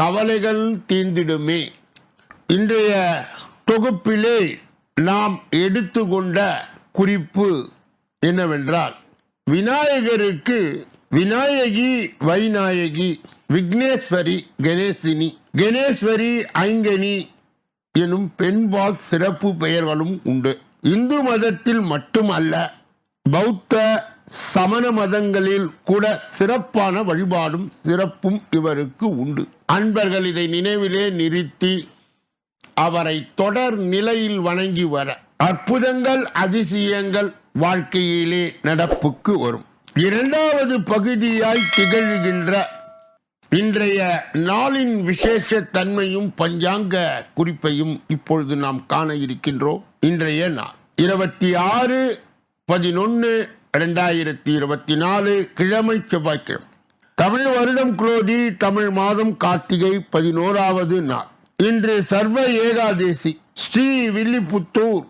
கவலைகள் தீர்ந்திடுமே. இன்றைய தொகுப்பிலே நாம் எடுத்துக்கொண்ட குறிப்பு என்னவென்றால் விநாயகருக்கு விநாயகி வைநாயகி விக்னேஸ்வரி கணேசினி கணேஸ்வரி ஐங்கனி எனும் பெண்பால் சிறப்பு பெயர்களும் உண்டு. இந்து மதத்தில் மட்டுமல்ல பௌத்த சமண மதங்களில் கூட சிறப்பான வழிபாடும் சிறப்பும் இவருக்கு உண்டு. அன்பர்கள் இதை நினைவிலே நிறுத்தி அவரை தொடர் நிலையில் வணங்கி வர அற்புதங்கள் அதிசயங்கள் வாழ்க்கையிலே நடப்புக்கு வரும். இரண்டாவது பகுதியாய் திகழ்கின்ற இன்றைய நாளின் விசேஷ தன்மையும் பஞ்சாங்க குறிப்பையும் இப்பொழுது நாம் காண இருக்கின்றோம். இன்றைய நாள் இருபத்தி ஆறு பதினொன்று ரெண்டாயிரத்தி இருபத்தி நாலு கிழமை செவ்வாய்க்கிழமை. தமிழ் வருடம் குளோதி தமிழ் மாதம் கார்த்திகை பதினோராவது நாள். இன்று சர்வ ஏகாதேசி ஸ்ரீ வில்லிபுத்தூர்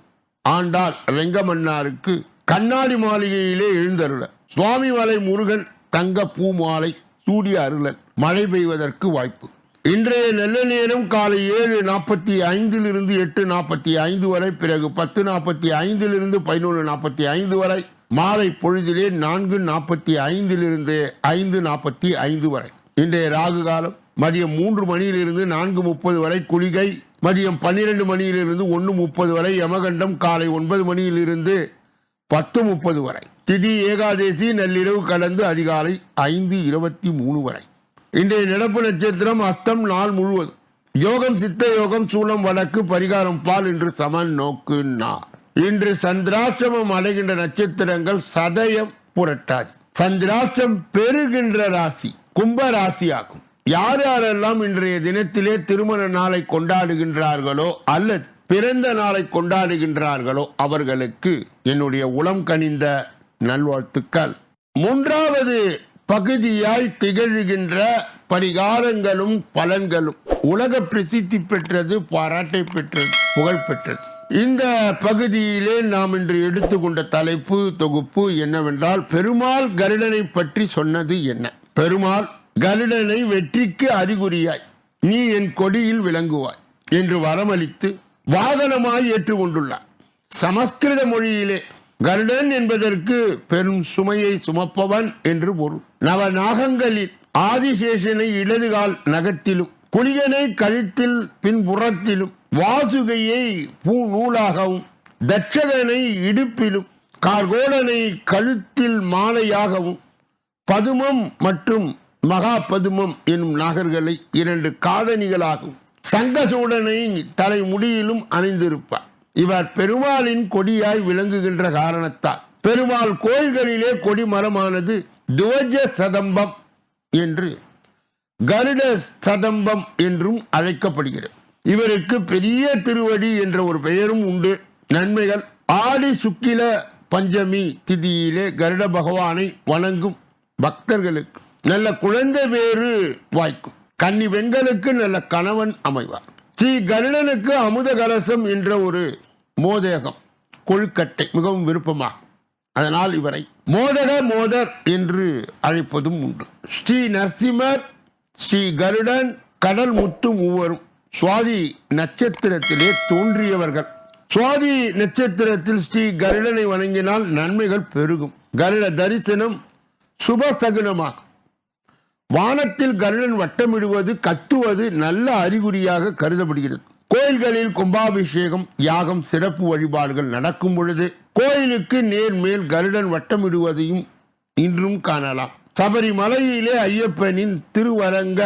ஆண்டாள் ரெங்கமன்னாருக்கு கண்ணாடி மாளிகையிலே எழுந்தருள. சுவாமிமலை முருகன் தங்க பூமாலை சூரிய அருளன் மழை பெய்வதற்கு வாய்ப்பு. இன்றைய நல்ல நேரம் காலை ஏழு நாற்பத்தி ஐந்திலிருந்து எட்டு நாற்பத்தி ஐந்து வரை பிறகு பத்து நாற்பத்தி ஐந்திலிருந்து பதினொன்று நாற்பத்தி ஐந்து வரை மாலை பொழுதிலே நான்கு நாற்பத்தி ஐந்திலிருந்து ஐந்து நாற்பத்தி ஐந்து வரை. இன்றைய ராகு காலம் மதியம் மூன்று மணியிலிருந்து நான்கு முப்பது வரை குளிகை மதியம் பன்னிரெண்டு மணியிலிருந்து ஒன்று முப்பது வரை யமகண்டம் காலை ஒன்பது மணியிலிருந்து பத்து முப்பது வரை. திதி ஏகாதேசி நள்ளிரவு கலந்து அதிகாலை ஐந்து இருபத்தி மூணு வரை. இன்றைய நடப்பு நட்சத்திரம் அஸ்தம் நாள் முழுவதும். யோகம் சித்த யோகம் சூளம் வடக்கு பரிகாரம் பால் இன்று சமன் நோக்கு நா. இன்று சந்திராசிரமம் அடைகின்ற நட்சத்திரங்கள் சதயம் புரட்டாதி. சந்திராஷ்டிரம் பெறுகின்ற ராசி கும்ப ராசி ஆகும் யார் யாரெல்லாம் இன்றைய தினத்திலே திருமண நாளை கொண்டாடுகின்றார்களோ அல்லது பிறந்த நாளை கொண்டாடுகின்றார்களோ அவர்களுக்கு என்னுடைய உளம் கனிந்த நல்வாழ்த்துக்கள். மூன்றாவது பகுதியாய் திகழ்கின்ற பரிகாரங்களும் பலன்களும். உலக பிரசித்தி பெற்றது பாராட்டை பெற்றது புகழ் பெற்றது. இந்த பகுதியிலே நாம் இன்று எடுத்துக்கொண்ட தலைப்பு தொகுப்பு என்னவென்றால் பெருமாள் கருடனை பற்றி சொன்னது என்ன? பெருமாள் கருடனை வெற்றிக்கு அறிகுறியாய். நீ என் கொடியில் விளங்குவாய் என்று வரமளித்து வாகனமாய் ஏற்றுக்கொண்டுள்ளார். சமஸ்கிருத மொழியிலே கருடன் என்பதற்கு பெரும் சுமையை சுமப்பவன் என்று பொருள். நவ நாகங்களில் ஆதிசேஷனை இடதுகால் நகத்திலும் புலிகனை கழுத்தில் பின்புறத்திலும் வாசுகையை பூ நூலாகவும் தட்சகனை இடுப்பிலும் கார்கோடனை கழுத்தில் மாலையாகவும் பதுமம் மற்றும் மகா பதுமம் எனும் நாகர்களை இரண்டு காதணிகளாகும் சங்கசூடனை தலைமுடியிலும் அணிந்திருப்பார். இவர் பெருமாளின் கொடியாய் விளங்குகின்ற காரணத்தால் பெருமாள் கோயில்களிலே கொடி மரமானது துவஜ சதம்பம் என்று கருட சதம்பம் என்றும் அழைக்கப்படுகிறது. இவருக்கு பெரிய திருவடி என்ற ஒரு பெயரும் உண்டு. நன்மைகள். ஆடி சுக்கில பஞ்சமி திதியிலே கருட பகவானை வணங்கும் பக்தர்களுக்கு நல்ல குழந்தை வேறு வாய்க்கும். கன்னி பெண்களுக்கு நல்ல கணவன் அமைவார். ஸ்ரீ கருடனுக்கு அமுத கலசம் என்ற ஒரு மோதகம் கொழுக்கட்டை மிகவும் விருப்பமாகும். அதனால் இவரை மோதக மோதர் என்று அழைப்பதும் உண்டு. ஸ்ரீ நரசிம்மர் ஸ்ரீ கருடன் கடல் முத்து மூவரும் சுவாதி நட்சத்திரத்திலே தோன்றியவர்கள். சுவாதி நட்சத்திரத்தில் ஸ்ரீ கருடனை வணங்கினால் நன்மைகள் பெருகும். கருட தரிசனம் சுபசகுனமாகும். வானத்தில் கருடன் வட்டமிடுவது கத்துவது நல்ல அறிகுறியாக கருதப்படுகிறது. கோயில்களில் கும்பாபிஷேகம் யாகம் சிறப்பு வழிபாடுகள் நடக்கும் பொழுது கோயிலுக்கு நேர்மேல் கருடன் வட்டமிடுவதையும் இன்றும் காணலாம். சபரிமலையிலே ஐயப்பனின் திருவரங்க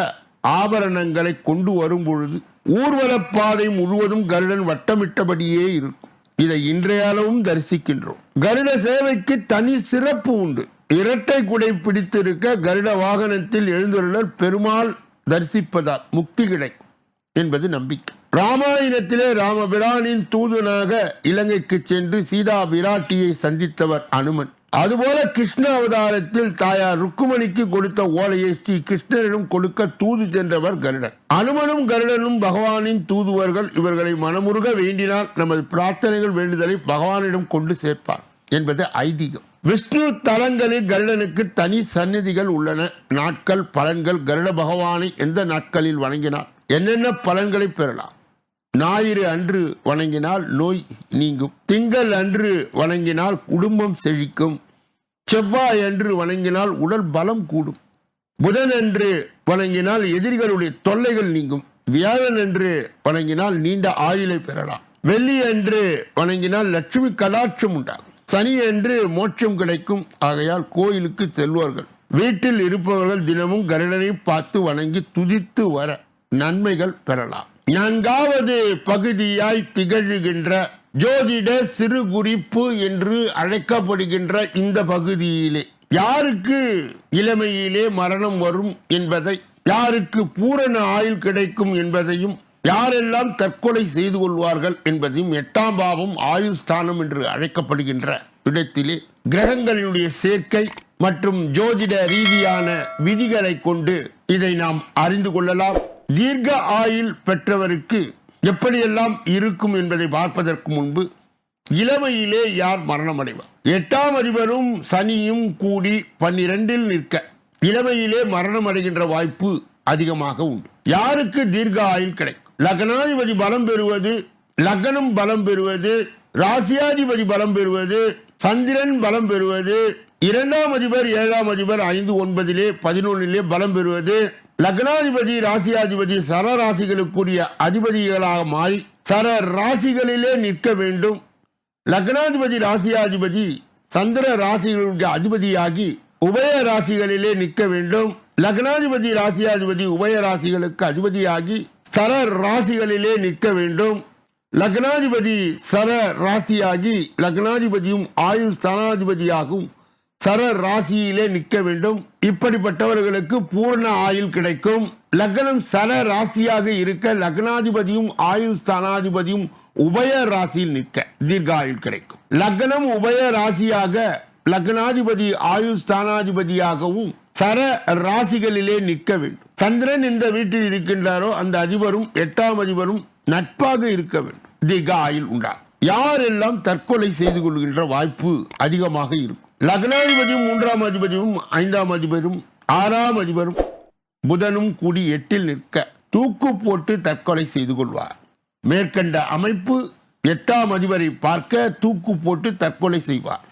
ஆபரணங்களை கொண்டு வரும் பொழுது ஊர்வலப்பாதை முழுவதும் கருடன் வட்டமிட்டபடியே இருக்கும். இதை இன்றைய அளவும் தரிசிக்கின்றோம். கருட சேவைக்கு தனி சிறப்பு உண்டு. இரட்டை குடை பிடித்திருக்க கருட வாகனத்தில் எழுந்துள்ளர் பெருமாள் தரிசிப்பதால் முக்தி கிடைக்கும் என்பது நம்பிக்கை. ராமாயணத்திலே ராமபிரானின் தூதனாக இலங்கைக்கு சென்று சீதா பிராட்டியை சந்தித்தவர் அனுமன். அதுபோல கிருஷ்ண அவதாரத்தில் தாயார் ருக்குமணிக்கு கொடுத்த ஓலையை ஸ்ரீ கிருஷ்ணரிடம் கொடுக்க தூது சென்றவர் கருடன். அனுமனும் கருடனும் பகவானின் தூதுவர்கள் இவர்களை மனமுருக வேண்டினால் நமது பிரார்த்தனைகள் வேண்டுதலை பகவானிடம் கொண்டு சேர்ப்பார் என்பது ஐதீகம். விஷ்ணு தலங்களில் கருடனுக்கு தனி சந்நிதிகள் உள்ளன. நாட்கள் பலன்கள் கருட பகவானை எந்த நாட்களில் வணங்கினார்? என்னென்ன பலன்களை பெறலாம்? ஞாயிறு அன்று வணங்கினால் நோய் நீங்கும். திங்கள் அன்று வணங்கினால் குடும்பம் செழிக்கும். செவ்வாய் அன்று வணங்கினால் உடல் பலம் கூடும். புதன் என்று வணங்கினால் எதிரிகளுடைய தொல்லைகள் நீங்கும். வியாழன் என்று வணங்கினால் நீண்ட ஆயுளை பெறலாம். வெள்ளி என்று வணங்கினால் லட்சுமி கடாட்சம் உண்டாகும். சனி என்று மோட்சம் கிடைக்கும். ஆகையால் கோயிலுக்கு செல்வார்கள். வீட்டில் இருப்பவர்கள் தினமும் கருடனை பார்த்து வணங்கி துதித்து வர நன்மைகள் பெறலாம். நான்காவது பகுதியாய் திகழ்கின்ற ஜோதிட சிறு குறிப்பு என்று அழைக்கப்படுகின்ற இந்த பகுதியிலே யாருக்கு இளமையிலே மரணம் வரும் என்பதை யாருக்கு பூரண ஆயுள் கிடைக்கும் என்பதையும் யாரெல்லாம் தற்கொலை செய்து கொள்வார்கள் என்பதையும் எட்டாம் பாவம் ஆயுள் ஸ்தானம் என்று அழைக்கப்படுகின்ற இடத்திலே கிரகங்களினுடைய சேர்க்கை மற்றும் ஜோதிட ரீதியான விதிகளை கொண்டு இதை நாம் அறிந்து கொள்ளலாம். தீர்க்க ஆயுள் பெற்றவருக்கு எப்படியெல்லாம் இருக்கும் என்பதை பார்ப்பதற்கு முன்பு இளமையிலே யார் மரணம் அடைவார் எட்டாம் அதிபரும் சனியும் கூடி பன்னிரண்டில் நிற்க இளமையிலே மரணம் அடைகின்ற வாய்ப்பு அதிகமாக உண்டு. யாருக்கு தீர்க்க ஆயுள் கிடைக்கும்? லக்னாதிபதி பலம் பெறுவது லக்னம் பலம் பெறுவது ராசியாதிபதி பலம் பெறுவது சந்திரன் பலம் பெறுவது இரண்டாம் அதிபர் ஏழாம் அதிபர் ஐந்து ஒன்பதிலே பதினொன்னிலே பலம் பெறுவது லக்னாதிபதி ராசியாதிபதி சர ராசிகளுக்குரிய அதிபதிகளாக மாறி சர ராசிகளிலே நிற்க வேண்டும். லக்னாதிபதி ராசியாதிபதி சந்திர ராசிகளுடைய அதிபதியாகி உபய ராசிகளிலே நிற்க வேண்டும். லக்னாதிபதி ராசியாதிபதி உபய ராசிகளுக்கு அதிபதியாகி சர ராசிகளிலே நிற்க வேண்டும். லக்னாதிபதி சர ராசியாகி லக்னாதிபதியும் ஆயுள் ஸ்தானாதிபதியாகும். சர ராசியிலே நிற்க வேண்டும். இப்படிப்பட்டவர்களுக்கு பூர்ண ஆயுள் கிடைக்கும். லக்னம் சர ராசியாக இருக்க லக்னாதிபதியும் ஆயுள் ஸ்தானாதிபதியும் உபய ராசியில் நிற்க தீர்க்க ஆயுள் கிடைக்கும். லக்னம் உபய ராசியாக லக்னாதிபதி ஆயுள் ஸ்தானாதிபதியாகவும் சர ராசிகளிலே நிற்க வேண்டும். சந்திரன் இந்த வீட்டில் இருக்கின்றாரோ அந்த அதிபரும் எட்டாம் அதிபரும் நட்பாக இருக்க வேண்டும். தீர்க்க ஆயுள் உண்டாகும். யாரெல்லாம் தற்கொலை செய்து கொள்கின்ற வாய்ப்பு அதிகமாக இருக்கும். லக்னாதிபதியும் மூன்றாம் அதிபதியும் ஐந்தாம் அதிபரும் ஆறாம் அதிபரும் புதனும் கூடி எட்டில் நிற்க தூக்கு போட்டு தற்கொலை செய்து கொள்வார். மேற்கண்ட அமைப்பு எட்டாம் அதிபரை பார்க்க தூக்கு போட்டு தற்கொலை செய்வார்.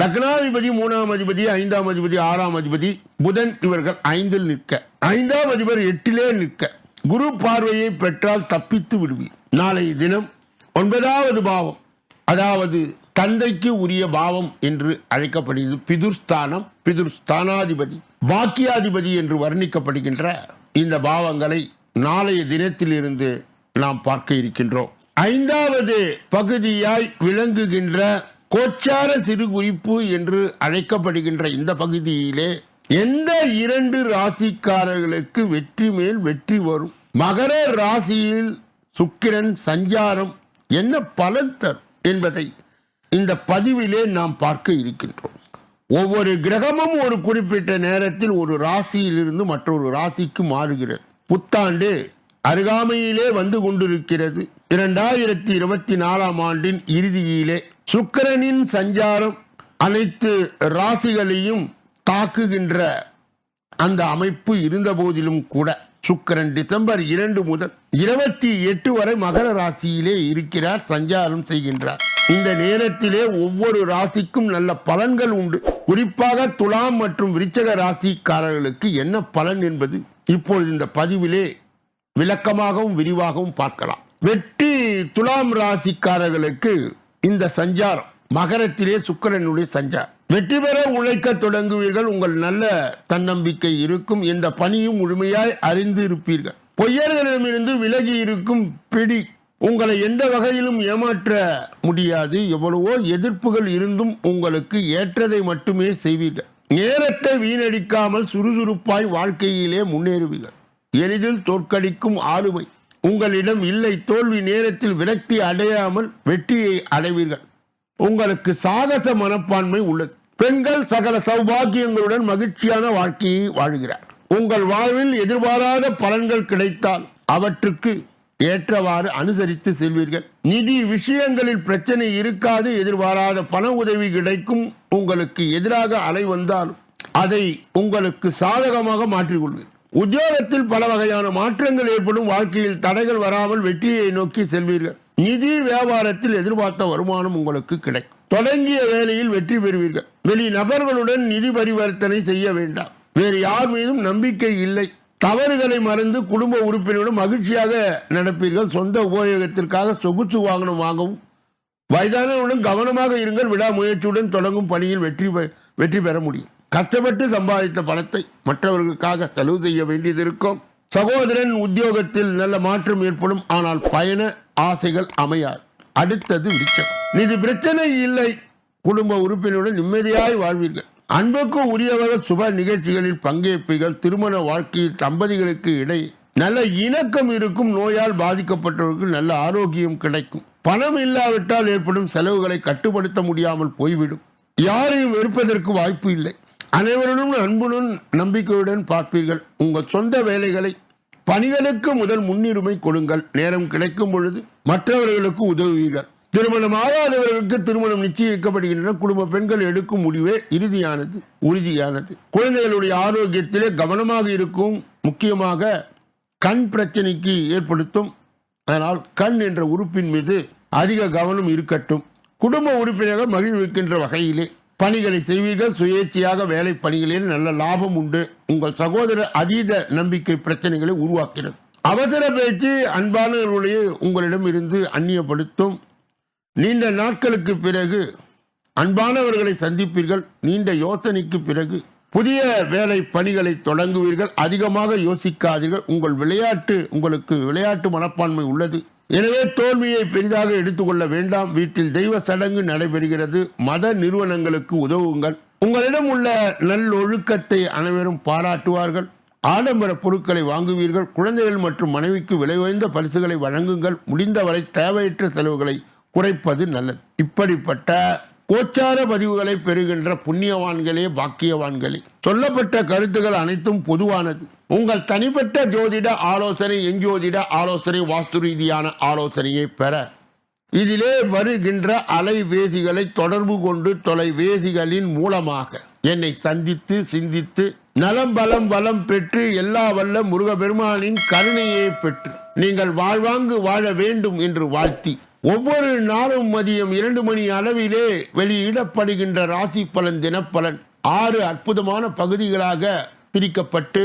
லக்னாதிபதி மூணாம் அதிபதி ஐந்தாம் அதிபதி ஆறாம் அதிபதி புதன் இவர்கள் ஐந்தில் நிற்க. ஐந்தாம் அதிபர் எட்டிலே நிற்க. குரு பார்வையை பெற்றால் தப்பித்து விடுவீர். நாளைய தினம் ஒன்பதாவது பாவம் அதாவது தந்தைக்கு உரிய பாவம் என்று அழைக்கப்படுகிறது. பிதுர்ஸ்தானம் பிதுர்ஸ்தானாதிபதி பாக்கியாதிபதி என்று வர்ணிக்கப்படுகின்ற இந்த பாவங்களை நாளைய தினத்திலிருந்து நாம் பார்க்க இருக்கின்றோம். ஐந்தாவது பகுதியாய் விளங்குகின்ற கோச்சார சிறு குறிப்பு என்று அழைக்கப்படுகின்ற இந்த பகுதியிலே எந்த இரண்டு ராசிக்காரர்களுக்கு வெற்றி மேல் வெற்றி வரும்? மகர ராசியில் சுக்கிரன் சஞ்சாரம் என்ன பலன் தரும் என்பதை இந்த பதிவிலே நாம் பார்க்க இருக்கின்றோம். ஒவ்வொரு கிரகமும் ஒரு குறிப்பிட்ட நேரத்தில் ஒரு ராசியிலிருந்து மற்றொரு ராசிக்கு மாறுகிறது. புத்தாண்டு அருகாமையிலே வந்து கொண்டிருக்கிறது. இரண்டாயிரத்தி இருபத்தி நாலாம் ஆண்டின் இறுதியிலே சுக்கிரனின் சஞ்சாரம் அனைத்து ராசிகளையும் தாக்குகின்ற அந்த அமைப்பு இருந்த போதிலும் கூட சுக்கிரன் டிசம்பர் இரண்டு முதல் இருபத்தி எட்டு வரை மகர ராசியிலே இருக்கிறார் சஞ்சாரம் செய்கின்றார். இந்த நேரத்திலே ஒவ்வொரு ராசிக்கும் நல்ல பலன்கள் உண்டு. குறிப்பாக துலாம் மற்றும் விருச்சக ராசிக்காரர்களுக்கு என்ன பலன் என்பது இப்பொழுது இந்த பதிவிலே விளக்கமாகவும் விரிவாகவும் பார்க்கலாம். வெற்றி துலாம் ராசிக்காரர்களுக்கு இந்த சஞ்சாரம். மகரத்திலே சுக்கிரனுடைய சஞ்சாரம். வெற்றி பெற உழைக்க தொடங்குவீர்கள். உங்கள் நல்ல தன்னம்பிக்கை இருக்கும். எந்த பணியும் முழுமையாய் அறிந்து இருப்பீர்கள் பொய்யர்களிடமிருந்து விலகி இருக்கும். பிடி உங்களை எந்த வகையிலும் ஏமாற்ற முடியாது. எவ்வளவோ எதிர்ப்புகள் இருந்தும் உங்களுக்கு ஏற்றதை மட்டுமே செய்வீர்கள். நேரத்தை வீணடிக்காமல் சுறுசுறுப்பாய் வாழ்க்கையிலே முன்னேறுவீர்கள். எளிதில் தோற்கடிக்கும் ஆளுமை. உங்களிடம் இல்லை தோல்வி நேரத்தில் விரக்தி அடையாமல் வெற்றியை அடைவீர்கள். உங்களுக்கு சாகச மனப்பான்மை உள்ளது. பெண்கள் சகல சௌபாகியங்களுடன் மகிழ்ச்சியான வாழ்க்கையை வாழ்கிறார். உங்கள் வாழ்வில் எதிர்பாராத பலன்கள் கிடைத்தால் அவற்றுக்கு ஏற்றவாறு அனுசரித்து செல்வீர்கள். நிதி விஷயங்களில் பிரச்சனை இருக்காது எதிர்பாராத பண உதவி கிடைக்கும் உங்களுக்கு எதிராக அலை வந்தாலும் அதை உங்களுக்கு சாதகமாக மாற்றிக்கொள்வீர்கள். உத்தியோகத்தில் பல வகையான மாற்றங்கள் ஏற்படும் வாழ்க்கையில் தடைகள் வராமல் வெற்றியை நோக்கி செல்வீர்கள். நிதி வியாபாரத்தில் எதிர்பார்த்த வருமானம் உங்களுக்கு கிடைக்கும். தொடங்கிய வேலையில் வெற்றி பெறுவீர்கள். வெளி நபர்களுடன் நிதி பரிவர்த்தனை செய்ய வேண்டாம். வேறு யார் மீதும் நம்பிக்கை இல்லை. தவறுகளை மறந்து குடும்ப உறுப்பினருடன் மகிழ்ச்சியாக நடப்பீர்கள். சொந்த உபயோகத்திற்காக சொகுசு வாகனம் வாங்கவும் வயதானவருடன் கவனமாக இருங்கள். விடாமுயற்சியுடன் தொடங்கும் பணியில் வெற்றி பெ- வெற்றி பெற முடியும். கஷ்டப்பட்டு சம்பாதித்த பணத்தை மற்றவர்களுக்காக செலவு செய்ய வேண்டியது இருக்கும் சகோதரன் உத்தியோகத்தில் நல்ல மாற்றம் ஏற்படும். ஆனால் பயண ஆசைகள் அமையாது. அடுத்தது விருச்சம் இது பிரச்சனை இல்லை. குடும்ப உறுப்பினருடன் நிம்மதியாய் வாழ்வீர்கள். அன்புக்கு உரியவர்கள் சுப நிகழ்ச்சிகளில் பங்கேற்பீர்கள். திருமண வாழ்க்கையில் தம்பதிகளுக்கு இடை நல்ல இணக்கம் இருக்கும் நோயால் பாதிக்கப்பட்டவர்களுக்கு நல்ல ஆரோக்கியம் கிடைக்கும். பணம் இல்லாவிட்டால் ஏற்படும் செலவுகளை கட்டுப்படுத்த முடியாமல் போய்விடும். யாரையும் வெறுப்பதற்கு வாய்ப்பு இல்லை. அனைவருடன் அன்புடன் நம்பிக்கையுடன் பார்ப்பீர்கள். உங்கள் சொந்த வேலைகளை பணிகளுக்கு முதல் முன்னுரிமை கொடுங்கள். நேரம் கிடைக்கும் பொழுது மற்றவர்களுக்கு உதவுவீர்கள். திருமணம் ஆகாதவர்களுக்கு திருமணம் நிச்சயிக்கப்படுகின்றன. குடும்ப பெண்கள் எடுக்கும் முடிவே இறுதியானது உறுதியானது. குழந்தைகளுடைய ஆரோக்கியத்திலே கவனமாக இருக்கும் முக்கியமாக கண் பிரச்சனைக்கு ஏற்படுத்தும். அதனால் கண் என்ற உறுப்பின் மீது அதிக கவனம் இருக்கட்டும். குடும்ப உறுப்பினர்கள் மகிழ்விக்கின்ற வகையிலே பணிகளை செய்வீர்கள். சுயேட்சையாக வேலை பணிகளில் நல்ல லாபம் உண்டு. உங்கள் சகோதர அதீத நம்பிக்கை பிரச்சனைகளை உருவாக்கிறது. அவசர பேச்சு அன்பானவர்களுடைய உங்களிடம் இருந்து அந்நியப்படுத்தும். நீண்ட நாட்களுக்கு பிறகு அன்பானவர்களை சந்திப்பீர்கள். நீண்ட யோசனைக்கு பிறகு புதிய வேலை பணிகளை தொடங்குவீர்கள். அதிகமாக யோசிக்காதீர்கள். உங்கள் விளையாட்டு உங்களுக்கு விளையாட்டு மனப்பான்மை உள்ளது. எனவே தோல்வியை பெரிதாக எடுத்துக்கொள்ள வேண்டாம். வீட்டில் தெய்வ சடங்கு நடைபெறுகிறது. மத நிறுவனங்களுக்கு உதவுங்கள். உங்களிடம் உள்ள நல்லொழுக்கத்தை அனைவரும் பாராட்டுவார்கள். ஆடம்பர பொருட்களை வாங்குவீர்கள். குழந்தைகள் மற்றும் மனைவிக்கு விலை உயர்ந்த பரிசுகளை வழங்குங்கள். முடிந்தவரை தேவையற்ற செலவுகளை குறைப்பது நல்லது. இப்படிப்பட்ட கோச்சார பதிவுகளை பெறுகின்ற புண்ணியவான்களே பாக்கியவான்களே சொல்லப்பட்ட கருத்துகள் அனைத்தும் பொதுவானது. உங்கள் தனிப்பட்ட ஜோதிட ஆலோசனை எஞ்சோதிட ஆலோசனை வாஸ்து ரீதியான ஆலோசனையை பெற. இதிலே வருகின்ற அலைவேசிகளை தொடர்பு கொண்டு தொலைவேசிகளின் மூலமாக என்னை சந்தித்து சிந்தித்து நலம் பலம் வளம் பெற்று எல்லா வல்ல முருகபெருமானின் கருணையை பெற்று நீங்கள் வாழ்வாங்கு வாழ வேண்டும் என்று வாழ்த்தி ஒவ்வொரு நாளும் மதியம் இரண்டு மணி அளவிலே வெளியிடப்படுகின்ற ராசி பலன் தினப்பலன் ஆறு அற்புதமான பகுதிகளாக பிரிக்கப்பட்டு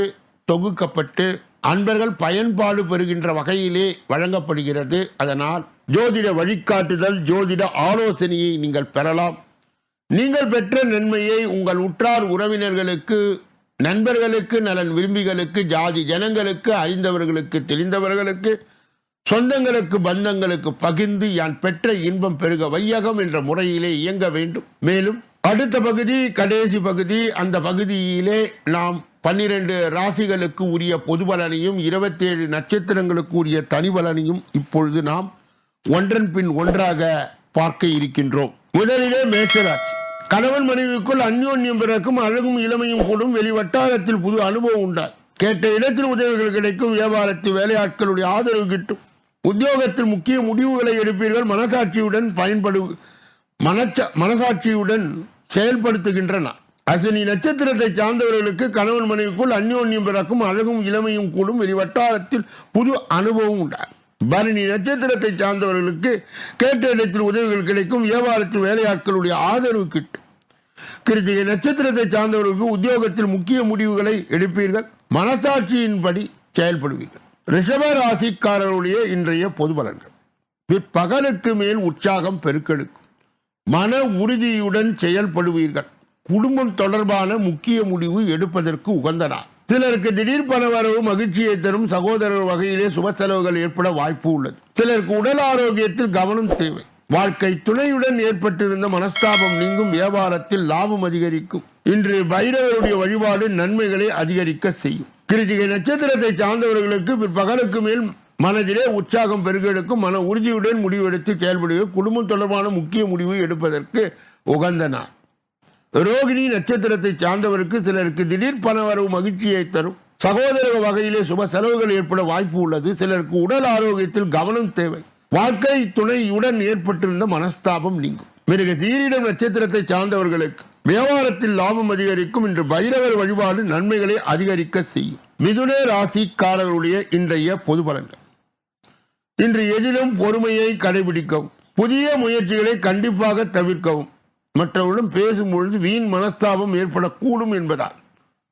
தொகுக்கப்பட்டு அன்பர்கள் பயன்பாடு பெறுகின்ற வகையிலே வழங்கப்படுகிறது. அதனால் ஜோதிட வழிகாட்டுதல் ஜோதிட ஆலோசனையை நீங்கள் பெறலாம். நீங்கள் பெற்ற நன்மையை உங்கள் உற்றார் உறவினர்களுக்கு நண்பர்களுக்கு நலன் விரும்பிகளுக்கு ஜாதி ஜனங்களுக்கு அறிந்தவர்களுக்கு தெரிந்தவர்களுக்கு சொந்தங்களுக்கு பந்தங்களுக்கு பகிர்ந்து யான் பெற்ற இன்பம் பெருக வையகம் என்ற முறையிலே இயங்க வேண்டும். மேலும் அடுத்த பகுதி கடைசி பகுதி அந்த பகுதியிலே நாம் பன்னிரண்டு ராசிகளுக்கு உரிய பொது பலனையும் இருபத்தேழு நட்சத்திரங்களுக்கு உரிய தனி பலனையும் இப்பொழுது நாம் ஒன்றன் பின் ஒன்றாக பார்க்க இருக்கின்றோம். முதலிலே மேஷராசி. கணவன் மனைவிக்குள் அந்யோன்யம் பிறக்கும் அழகும் இளமையும் கூடும் வெளி வட்டாரத்தில் புது அனுபவம் உண்டா கேட்ட இடத்தில் உதவிகள் கிடைக்கும் வியாபாரத்தில் வேலையாட்களுடைய ஆதரவு கிட்டும். உத்தியோகத்தில் முக்கிய முடிவுகளை எடுப்பீர்கள் மனசாட்சியுடன் பயன்படு மனச்ச மனசாட்சியுடன் செயல்படுத்துகின்றன. அசினி நட்சத்திரத்தை சார்ந்தவர்களுக்கு கணவன் மனைவிக்குள் அந்யோன்யம் பிறக்கும் அழகும் இளமையும் கூடும் வெளி வட்டாரத்தில் புது அனுபவம் உண்டாகும் பரணி நட்சத்திரத்தை சார்ந்தவர்களுக்கு கேட்ட இடத்தில் உதவிகள் கிடைக்கும் வியாபாரத்தில் வேலையாட்களுடைய ஆதரவு கிட்டும். கிருத்திகை நட்சத்திரத்தை சார்ந்தவர்களுக்கு உத்தியோகத்தில் முக்கிய முடிவுகளை எடுப்பீர்கள் மனசாட்சியின்படி செயல்படுவீர்கள். ரிஷப ராசிக்காரருடைய இன்றைய பொது பலன்கள். பிற்பகலுக்கு மேல் உற்சாகம் பெருக்கெடுக்கும். மன உறுதியுடன் செயல்படுவீர்கள். குடும்பம் தொடர்பான முக்கிய முடிவு எடுப்பதற்கு உகந்த நாள். சிலருக்கு திடீர் பணவரவு மகிழ்ச்சியை தரும் சகோதரர் வகையிலே சுப செலவுகள் ஏற்பட வாய்ப்பு உள்ளது. சிலருக்கு உடல் ஆரோக்கியத்தில் கவனம் தேவை. வாழ்க்கை துணையுடன் ஏற்பட்டிருந்த மனஸ்தாபம் நீங்கும் வியாபாரத்தில் லாபம் அதிகரிக்கும். இன்று பைரவருடைய வழிபாடு நன்மைகளை அதிகரிக்க செய்யும். கிருத்திகை நட்சத்திரத்தை சார்ந்தவர்களுக்கு பிற்பகலுக்கு மேல் மனதிலே உற்சாகம் பெருகெடுக்கும் மன உறுதியுடன் முடிவெடுத்து செயல்படுவது குடும்பம் தொடர்பான முக்கிய முடிவு எடுப்பதற்கு உகந்த நாள். ரோகிணி நட்சத்திரத்தை சார்ந்தவருக்கு சிலருக்கு திடீர் பணவரவு மகிழ்ச்சியை தரும். சகோதர வகையிலே சுப செலவுகள் ஏற்பட வாய்ப்பு உள்ளது. சிலருக்கு உடல் ஆரோக்கியத்தில் கவனம் தேவை. வாழ்க்கை துணையுடன் ஏற்பட்டிருந்த மனஸ்தாபம் நீங்கும். மிருக சீரிடம் நட்சத்திரத்தை சார்ந்தவர்களுக்கு வியாபாரத்தில் லாபம் அதிகரிக்கும். இன்று பைரவர் வழிபாடு நன்மைகளை அதிகரிக்க செய்யும். மிதுன ராசிக்காரர்களுடைய இன்றைய பொது பலன்கள். இன்று எதிலும் பொறுமையை கடைபிடிக்கவும். புதிய முயற்சிகளை கண்டிப்பாக தவிர்க்கவும். மற்றவர்களும் பேசும்பொழுது வீண் மனஸ்தாபம் ஏற்படக்கூடும் என்பதால்.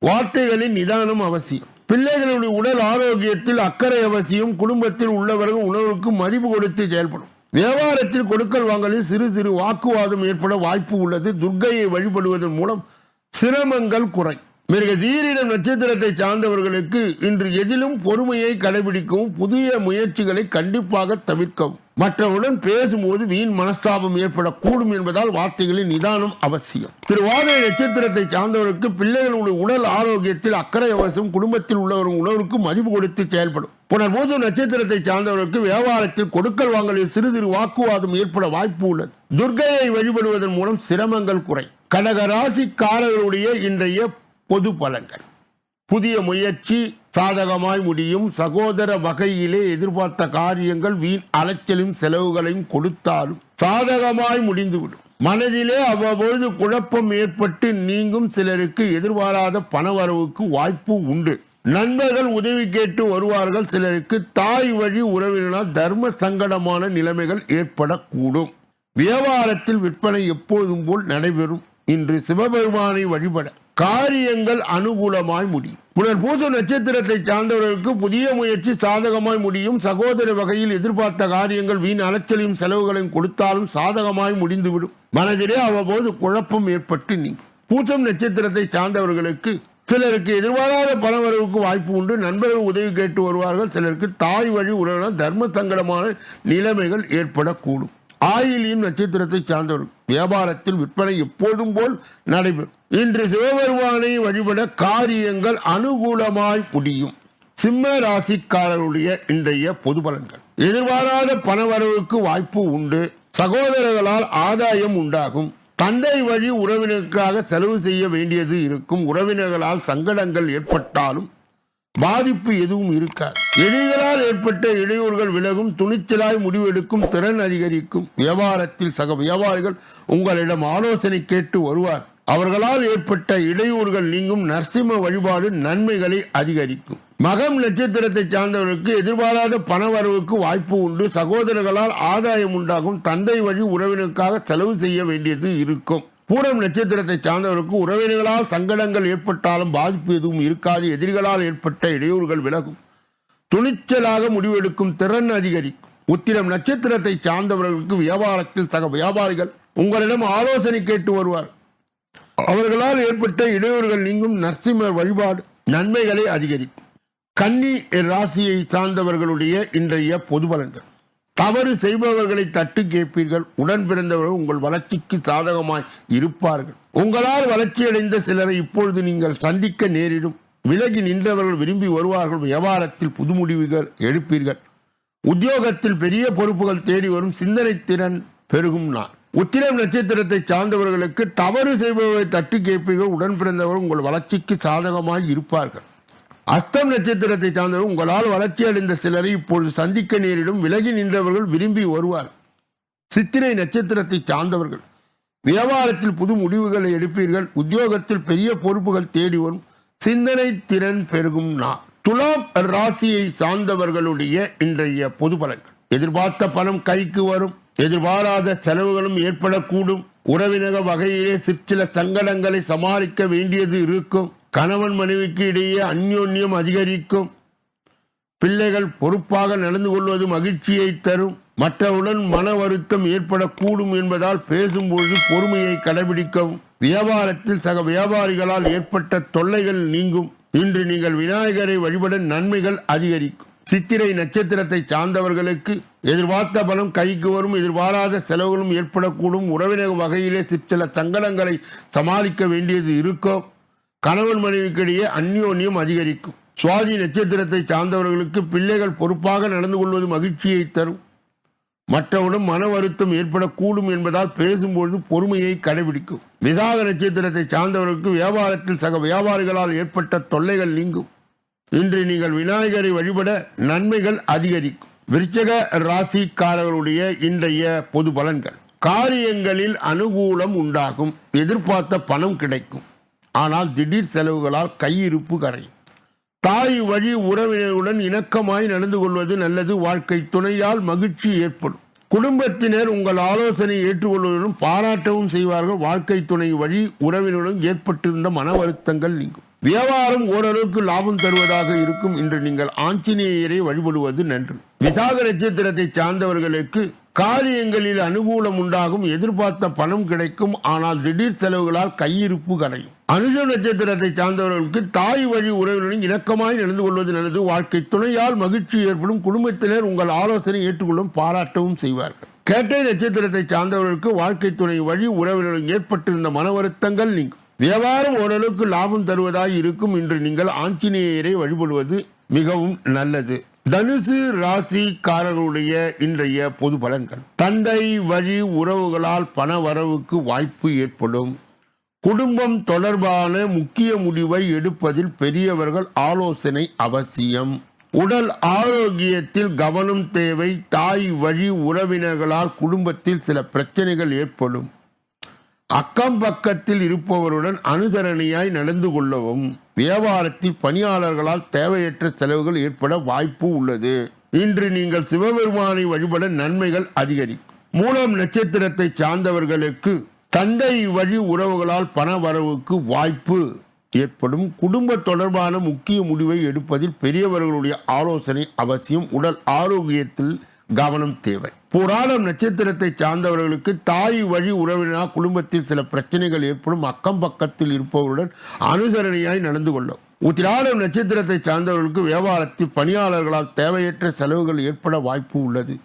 வார்த்தைகளின் நிதானம் அவசியம். பிள்ளைகளுடைய உடல் ஆரோக்கியத்தில் அக்கறை அவசியம். குடும்பத்தில் உள்ளவர்கள் உணவுக்கு மதிப்பு கொடுத்து செயல்படும். வியாபாரத்தில் கொடுக்கல் வாங்கலில் சிறு சிறு வாக்குவாதம் ஏற்பட வாய்ப்பு உள்ளது. துர்க்கையை வழிபடுவதன் மூலம் சிரமங்கள் குறை. மிருக தீரிடம் நட்சத்திரத்தை சார்ந்தவர்களுக்கு இன்று எதிலும் பொறுமையை கடைபிடிக்கவும் புதிய முயற்சிகளை கண்டிப்பாக தவிர்க்கவும். மற்றவருடன் பேசும்போது வீண் மனஸ்தாபம் ஏற்படக்கூடும் என்பதால் வார்த்தைகளின் நிதானம் அவசியம். திருவாதிரை நட்சத்திரத்தை சார்ந்தவருக்கு பிள்ளைகளுடைய உடல் ஆரோக்கியத்தில் அக்கறை அவசியம் குடும்பத்தில் உள்ளவர்கள் உணவுக்கு மதிப்பு கொடுத்து செயல்படும். புனர்பூச நட்சத்திரத்தை சார்ந்தவருக்கு வியாபாரத்தில் கொடுக்கல் வாங்கலில் சிறு சிறு வாக்குவாதம் ஏற்பட வாய்ப்பு உள்ளது. துர்க்கையை வழிபடுவதன் மூலம் சிரமங்கள் குறை. கடகராசிக்காரர்களுடைய இன்றைய பொது பலன்கள். புதிய முயற்சி சாதகமாய் முடியும். சகோதர வகையிலே எதிர்பார்த்த காரியங்கள் வீண் அலைச்சலும் செலவுகளையும் கொடுத்தாலும் சாதகமாய் முடிந்துவிடும். மனதிலே அவ்வப்பொழுது குழப்பம் ஏற்பட்டு நீங்கும் சிலருக்கு எதிர்பாராத பணவரவுக்கு வாய்ப்பு உண்டு. நண்பர்கள் உதவி கேட்டு வருவார்கள். சிலருக்கு தாய் வழி உறவினரால் தர்ம சங்கடமான நிலைமைகள் ஏற்படக்கூடும். வியாபாரத்தில் விற்பனை எப்போதும் போல் நடைபெறும். இன்று சிவபெருமானை வழிபட காரியங்கள் அனுகூலமாய் முடியும். புனர்பூச நட்சத்திரத்தை சார்ந்தவர்களுக்கு புதிய முயற்சி சாதகமாய் முடியும். சகோதர வகையில் எதிர்பார்த்த காரியங்கள் வீண் அலைச்சலையும் செலவுகளையும் கொடுத்தாலும் சாதகமாய் முடிந்துவிடும். மனதிலே அவ்வப்போது குழப்பம் ஏற்பட்டு நீங்கும். பூசம் நட்சத்திரத்தை சார்ந்தவர்களுக்கு சிலருக்கு எதிர்பாராத பணவரவுக்கு வாய்ப்பு உண்டு. நண்பர்கள் உதவி கேட்டு வருவார்கள். சிலருக்கு தாய் வழி உறவினர் தர்ம சங்கடமான நிலைமைகள் ஏற்படக்கூடும். ஆயிலியும் நட்சத்திரத்தை சார்ந்தவர்கள். வியாபாரத்தில் விற்பனை எப்போதும் போல் நடைபெறும். இன்று சிவபெருமானை வழிபட காரியங்கள் அனுகூலமாய் முடியும். சிம்ம ராசிக்காரருடைய இன்றைய பொது பலன்கள். எதிர்பாராத பணவரவுக்கு வாய்ப்பு உண்டு. சகோதரர்களால் ஆதாயம் உண்டாகும். தந்தை வழி உறவினருக்காக செலவு செய்ய வேண்டியது இருக்கும். உறவினர்களால் சங்கடங்கள் ஏற்பட்டாலும் பாதிப்பு எதுவும் இருக்காது. எதிரிகளால் ஏற்பட்ட இடையூறுகள் விலகும். துணிச்சலாய் முடிவெடுக்கும். திறன் அதிகரிக்கும். வியாபாரத்தில் சக வியாபாரிகள் உங்களிடம் ஆலோசனை கேட்டு வருவார். அவர்களால் ஏற்பட்ட இடையூறுகள் நீங்கும். நரசிம்ம வழிபாடு நன்மைகளை அதிகரிக்கும். மகம் நட்சத்திரத்தை சார்ந்தவர்களுக்கு எதிர்பாராத பணவரவுக்கு வாய்ப்பு உண்டு. சகோதரர்களால் ஆதாயம் உண்டாகும். தந்தை வழி உறவினருக்காக செலவு செய்ய வேண்டியது இருக்கும். பூரம் நட்சத்திரத்தை சார்ந்தவருக்கு உறவினர்களால் சங்கடங்கள் ஏற்பட்டாலும் பாதிப்பு எதுவும் இருக்காது. எதிரிகளால் ஏற்பட்ட இடையூறுகள் விலகும். துணிச்சலாக முடிவெடுக்கும் திறன் அதிகரிக்கும். உத்திரம் நட்சத்திரத்தை சார்ந்தவர்களுக்கு வியாபாரத்தில் சக வியாபாரிகள் உங்களிடம் ஆலோசனை கேட்டு வருவார். அவர்களால் ஏற்பட்ட இடையூறுகள் நீங்கும் நரசிம்மர் வழிபாடு நன்மைகளை அதிகரிக்கும். கன்னி ராசியை சார்ந்தவர்களுடைய இன்றைய பொது பலன்கள். தவறு செய்பவர்களை தட்டு கேட்பீர்கள். உடன் பிறந்தவர்கள் உங்கள் வளர்ச்சிக்கு சாதகமாய் இருப்பார்கள். உங்களால் வளர்ச்சியடைந்த சிலரை இப்பொழுது நீங்கள் சந்திக்க நேரிடும். விலகி நின்றவர்கள் விரும்பி வருவார்கள். வியாபாரத்தில் புது முடிவுகள் எடுப்பீர்கள். உத்தியோகத்தில் பெரிய பொறுப்புகள் தேடி வரும் சிந்தனை திறன் பெருகும் நான் உத்திரம் நட்சத்திரத்தை சார்ந்தவர்களுக்கு தவறு செய்பவர்களை தட்டு கேட்பீர்கள். உடன் பிறந்தவர்கள் உங்கள் வளர்ச்சிக்கு சாதகமாய் இருப்பார்கள். அஸ்தம் நட்சத்திரத்தை சார்ந்தவர்கள் உங்களால் வளர்ச்சி அடைந்த சிலரை இப்பொழுது சந்திக்க நேரிடும். விலகி நின்றவர்கள் விரும்பி வருவார். சித்திரை நட்சத்திரத்தை சார்ந்தவர்கள். வியாபாரத்தில் புது முடிவுகளை எடுப்பீர்கள். உத்தியோகத்தில் பெரிய பொறுப்புகள் தேடி வரும். சிந்தனை திறன் பெருகும் நான் துலாம் ராசியை சார்ந்தவர்களுடைய இன்றைய பொது பலன்கள். எதிர்பார்த்த பணம் கைக்கு வரும். எதிர்பாராத செலவுகளும் ஏற்படக்கூடும். உறவினக வகையிலே சிற்சில சங்கடங்களை சமாளிக்க வேண்டியது இருக்கும். கணவன் மனைவிக்கு இடையே அந்யோன்யம் அதிகரிக்கும். பிள்ளைகள் பொறுப்பாக நடந்து கொள்வது மகிழ்ச்சியை தரும். மற்றவுடன் மன வருத்தம் ஏற்படக்கூடும் என்பதால் பேசும்பொழுது பொறுமையை கடைபிடிக்கவும். வியாபாரத்தில் சக வியாபாரிகளால் ஏற்பட்ட தொல்லைகள் நீங்கும். இன்று நீங்கள் விநாயகரை வழிபட நன்மைகள் அதிகரிக்கும். சித்திரை நட்சத்திரத்தை சார்ந்தவர்களுக்கு எதிர்பார்த்த பலம் கைக்கு வரும். எதிர்பாராத செலவுகளும் ஏற்படக்கூடும். உறவினர் வகையிலே சிற்சில சங்கடங்களை சமாளிக்க வேண்டியது இருக்கும். கணவன் மனைவிக்கிடையே அந்யோன்யம் அதிகரிக்கும். சுவாதி நட்சத்திரத்தை சார்ந்தவர்களுக்கு பிள்ளைகள் பொறுப்பாக நடந்து கொள்வது மகிழ்ச்சியை தரும். மற்றவுடன் மன வருத்தம் ஏற்படக்கூடும் என்பதால் பேசும்பொழுது பொறுமையை கடைபிடிக்கும். விசாக நட்சத்திரத்தை சார்ந்தவர்களுக்கு வியாபாரத்தில் சக வியாபாரிகளால் ஏற்பட்ட தொல்லைகள் நீங்கும். இன்று நீங்கள் விநாயகரை வழிபட நன்மைகள் அதிகரிக்கும். விருச்சக ராசிக்காரர்களுடைய இன்றைய பொது பலன்கள். காரியங்களில் அனுகூலம் உண்டாகும். எதிர்பார்த்த பணம் கிடைக்கும். ஆனால் திடீர் செலவுகளால் கையிருப்பு கரையும் தாய் வழி உறவினருடன் இணக்கமாய் நடந்து கொள்வது நல்லது. வாழ்க்கை துணையால் மகிழ்ச்சி ஏற்படும். குடும்பத்தினர் உங்கள் ஆலோசனை ஏற்றுக்கொள்வதுடன் பாராட்டவும் செய்வார்கள். வாழ்க்கை துணை வழி உறவினருடன் ஏற்பட்டிருந்த மன வருத்தங்கள் நீங்கும். வியாபாரம் ஓரளவுக்கு லாபம் தருவதாக இருக்கும். இன்று நீங்கள் ஆஞ்சநேயரை வழிபடுவது நன்று. விசாக நட்சத்திரத்தை சார்ந்தவர்களுக்கு காரியங்களில் அனுகூலம் உண்டாகும் எதிர்பார்த்த பணம் கிடைக்கும் ஆனால் திடீர் செலவுகளால் கையிருப்பு கரையும். அனுஷ நட்சத்திரத்தை சார்ந்தவர்களுக்கு தாய் வழி உறவினரின் இணக்கமாய் நடந்து கொள்வது நல்லது. வாழ்க்கை துணையால் மகிழ்ச்சி ஏற்படும். குடும்பத்தினர் உங்கள் ஆலோசனை ஏற்றுக்கொள்ளும் பாராட்டவும் செய்வார்கள். கேட்டை நட்சத்திரத்தை சார்ந்தவர்களுக்கு வாழ்க்கை துணை வழி உறவினருடன் ஏற்பட்டிருந்த மன வருத்தங்கள் நீங்கும். வியாபாரம் ஓரளவுக்கு லாபம் தருவதாய் இருக்கும். இன்று நீங்கள் ஆஞ்சநேயரை வழிபடுவது மிகவும் நல்லது. தனுசு ராசிக்காரர்களுடைய இன்றைய பொது பலன்கள். தந்தை வழி உறவுகளால் பண வரவுக்கு வாய்ப்பு ஏற்படும். குடும்பம் தொடர்பான முக்கிய முடிவை எடுப்பதில் பெரியவர்கள் ஆலோசனை அவசியம். உடல் ஆரோக்கியத்தில் கவனம் தேவை. தாய் வழி உறவினர்களால் குடும்பத்தில் சில பிரச்சனைகள் ஏற்படும். அக்கம் பக்கத்தில் இருப்பவருடன் அனுசரணையாய் நடந்து கொள்ளவும் வியாபாரத்தில் பணியாளர்களால் தேவையற்ற செலவுகள் ஏற்பட வாய்ப்பு உள்ளது. இன்று நீங்கள் சிவபெருமானை வழிபட நன்மைகள் அதிகரிக்கும். மூலம் நட்சத்திரத்தை சார்ந்தவர்களுக்கு தந்தை வழி உறவுகளால் பண வரவுக்கு வாய்ப்பு ஏற்படும். குடும்ப தொடர்பான முக்கிய முடிவை எடுப்பதில் பெரியவர்களுடைய ஆலோசனை அவசியம். உடல் ஆரோக்கியத்தில் கவனம் தேவை. புராணம் நட்சத்திரத்தை சார்ந்தவர்களுக்கு தாய் வழி உறவினால் குடும்பத்தில் சில பிரச்சனைகள் ஏற்படும். அக்கம் பக்கத்தில் இருப்பவருடன் அனுசரணையாய் நடந்து கொள்ளும். உத்திராடம் நட்சத்திரத்தை சார்ந்தவர்களுக்கு வியாபாரத்தில் பணியாளர்களால் தேவையற்ற செலவுகள் ஏற்பட வாய்ப்பு உள்ளது.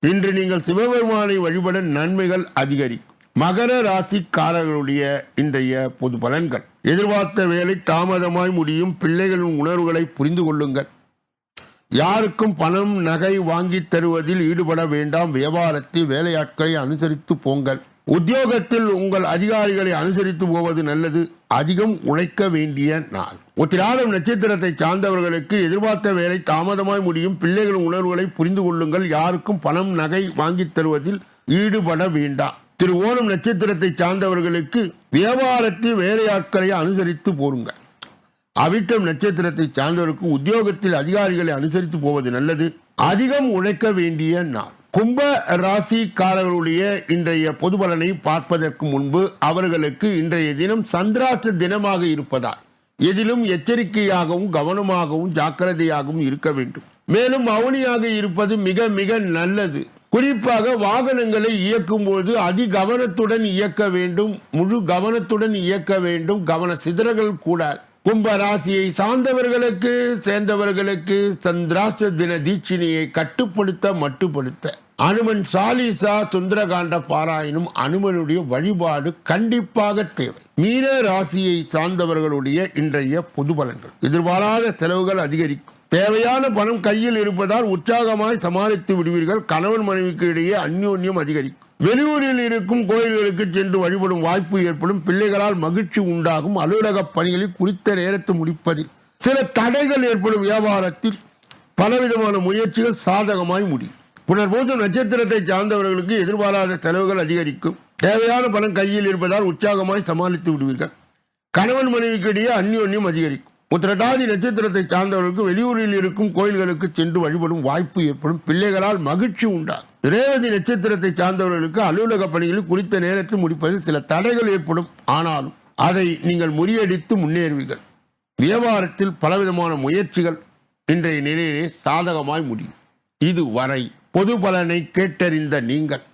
இன்று நீங்கள் சிவபெருமானை வழிபட நன்மைகள் அதிகரிக்கும். மகர ராசிக்காரர்களுடைய இன்றைய பொது பலன்கள். எதிர்பார்த்த வேலை தாமதமாய் முடியும். பிள்ளைகளின் உணர்வுகளை புரிந்து கொள்ளுங்கள். யாருக்கும் பணம் நகை வாங்கி தருவதில் ஈடுபட வேண்டாம். வியாபாரத்தில் வேலையாட்களை அனுசரித்து போங்கள். உத்தியோகத்தில் உங்கள் அதிகாரிகளை அனுசரித்து போவது நல்லது. அதிகம் உழைக்க வேண்டிய நாள். உத்திராடம் நட்சத்திரத்தை சார்ந்தவர்களுக்கு எதிர்பார்த்த வேலை தாமதமாய் முடியும். பிள்ளைகளின் உணர்வுகளை புரிந்து கொள்ளுங்கள். யாருக்கும் பணம் நகை வாங்கி தருவதில் ஈடுபட வேண்டாம். திரு ஓணம் நட்சத்திரத்தை சார்ந்தவர்களுக்கு வியாபாரத்தில் வேலையாட்களை அனுசரித்து போருங்கள். அவிட்டம் நட்சத்திரத்தை சார்ந்தவருக்கு உத்தியோகத்தில் அதிகாரிகளை அனுசரித்து போவது நல்லது. அதிகம் உழைக்க வேண்டிய நாள். கும்ப ராசிக்காரர்களுடைய இன்றைய பொது பலனை பார்ப்பதற்கு முன்பு அவர்களுக்கு இன்றைய தினம் சந்திராஷ்ட தினமாக இருப்பதால் எதிலும் எச்சரிக்கையாகவும் கவனமாகவும் ஜாக்கிரதையாகவும் இருக்க வேண்டும். மேலும் மௌனியாக இருப்பது மிக மிக நல்லது. குறிப்பாக வாகனங்களை இயக்கும் போது அதி கவனத்துடன் இயக்க வேண்டும் முழு கவனத்துடன் இயக்க வேண்டும். கவன சிதறல் கூடாது. கும்ப ராசியை சார்ந்தவர்களுக்கு சேர்ந்தவர்களுக்கு சந்திராச தின தீட்சினியை கட்டுப்படுத்த மட்டுப்படுத்த. அனுமன் சாலிசா சுந்தரகாண்ட பாராயணம் அனுமனுடைய வழிபாடு கண்டிப்பாக தேவை. மீன ராசியை சார்ந்தவர்களுடைய இன்றைய பொது பலன்கள். எதிர்பாராத செலவுகள் அதிகரிக்கும். தேவையான பணம் கையில் இருப்பதால் உற்சாகமாய் சமாளித்து விடுவீர்கள். கணவன் மனைவிக்கு இடையே அந்யோன்யம் அதிகரிக்கும். வெளியூரில் இருக்கும் கோயில்களுக்கு சென்று வழிபடும் வாய்ப்பு ஏற்படும். பிள்ளைகளால் மகிழ்ச்சி உண்டாகும். அலுவலக பணிகளில் குறித்த நேரத்தை முடிப்பதில் சில தடைகள் ஏற்படும் வியாபாரத்தில் பலவிதமான முயற்சிகள் சாதகமாய் முடியும் புனர்பூசம் நட்சத்திரத்தை சார்ந்தவர்களுக்கு எதிர்பாராத செலவுகள் அதிகரிக்கும். தேவையான பணம் கையில் இருப்பதால் உற்சாகமாய் சமாளித்து விடுவீர்கள். கணவன் மனைவிக்கு இடையே அந்யோன்யம் அதிகரிக்கும். உத்திரட்டாதி நட்சத்திரத்தை சார்ந்தவர்களுக்கு வெளியூரில் இருக்கும் கோயில்களுக்கு சென்று வழிபடும் வாய்ப்பு ஏற்படும். பிள்ளைகளால் மகிழ்ச்சி உண்டாகும். ரேவதி நட்சத்திரத்தை சார்ந்தவர்களுக்கு அலுவலக பணிகளில் குறித்த நேரத்தில் முடிப்பதில் சில தடைகள் ஏற்படும். ஆனாலும் அதை நீங்கள் முறியடித்து முன்னேறுவீர்கள். வியாபாரத்தில் பலவிதமான முயற்சிகள் இன்றைய நிலையிலே சாதகமாய் முடியும். இது வரை பொது பலனை கேட்டறிந்த நீங்கள்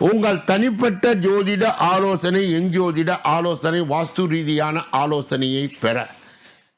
உங்கள் தனிப்பட்ட ஜோதிட ஆலோசனை எஞ்சோதிட ஆலோசனை வாஸ்து ரீதியான ஆலோசனையை பெற